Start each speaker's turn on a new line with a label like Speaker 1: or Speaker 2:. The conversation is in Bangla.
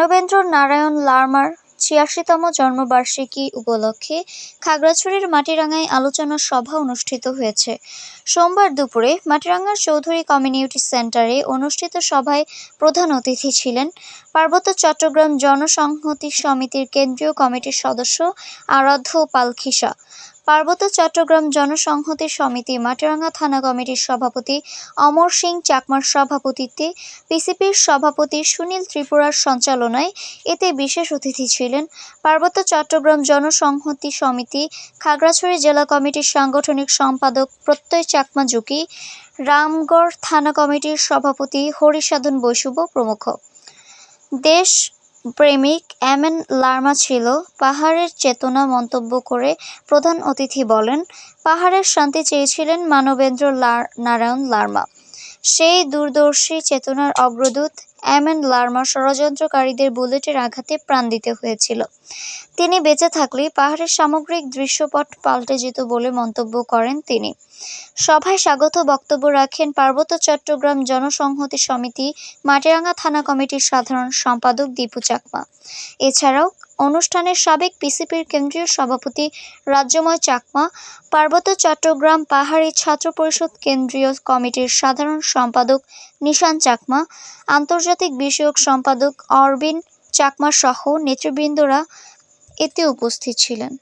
Speaker 1: মানবেন্দ্র নারায়ণ লার্মার ছিয়াশিতম জন্মবার্ষিকী উপলক্ষে খাগড়াছড়ির মাটিরাঙ্গায় আলোচনা সভা অনুষ্ঠিত হয়েছে। সোমবার দুপুরে মাটিরাঙ্গার চৌধুরী কমিউনিটি সেন্টারে অনুষ্ঠিত সভায় প্রধান অতিথি ছিলেন পার্বত্য চট্টগ্রাম জনসংহতি সমিতির কেন্দ্রীয় কমিটির সদস্য আরাধ্য পালখিসা। পার্বত্য চট্টগ্রাম জনসংহতি সমিতি, মাটিরাঙ্গা থানা কমিটির সভাপতি, অমর সিং চাকমার সভাপতিত্বে পিসিপির সভাপতি সুনীল ত্রিপুরার সঞ্চালনায় এতে বিশেষ অতিথি ছিলেন পার্বত্য চট্টগ্রাম জনসংহতি সমিতি, খাগড়াছড়ি জেলা কমিটির সাংগঠনিক সম্পাদক প্রত্যয় চাকমা জুকি, রামগড় থানা কমিটির সভাপতি হরিসাধন বৈশুভ প্রমুখ। দেশ প্রেমিক এম এন লার্মা ছিল। পাহাড়ের চেতনা মন্তব্য করে প্রধান অতিথি বলেন, পাহাড়ের শান্তি চেয়েছিলেন মানবেন্দ্র নারায়ণ লার্মা। সেই দূরদর্শী চেতনার অগ্রদূত এন লার্মা ষড়যন্ত্রকারীদের বুলেটের আঘাতে প্রাণ দিতে হয়েছিল। তিনি বেঁচে থাকলে পাহাড়ের সামগ্রিক দৃশ্যপট পাল্টে যেত বলে মন্তব্য করেন তিনি। সভায় স্বাগত বক্তব্য রাখেন পার্বত্য চট্টগ্রাম জনসংহতি সমিতি, মাটিরাঙ্গা থানা কমিটির সাধারণ সম্পাদক দীপু চাকমা। এছাড়াও অনুষ্ঠানের সাবেক পিসিপির কেন্দ্রীয় সভাপতি রাজ্যময় চাকমা, পার্বত্য চট্টগ্রাম পাহাড়ি ছাত্র পরিষদ কেন্দ্রীয় কমিটির সাধারণ সম্পাদক নিশান চাকমা আন্তর্জাতিক বিষয়ক সম্পাদক অরবিন চাকমাসহ নেতৃবৃন্দরা এতে উপস্থিত ছিলেন।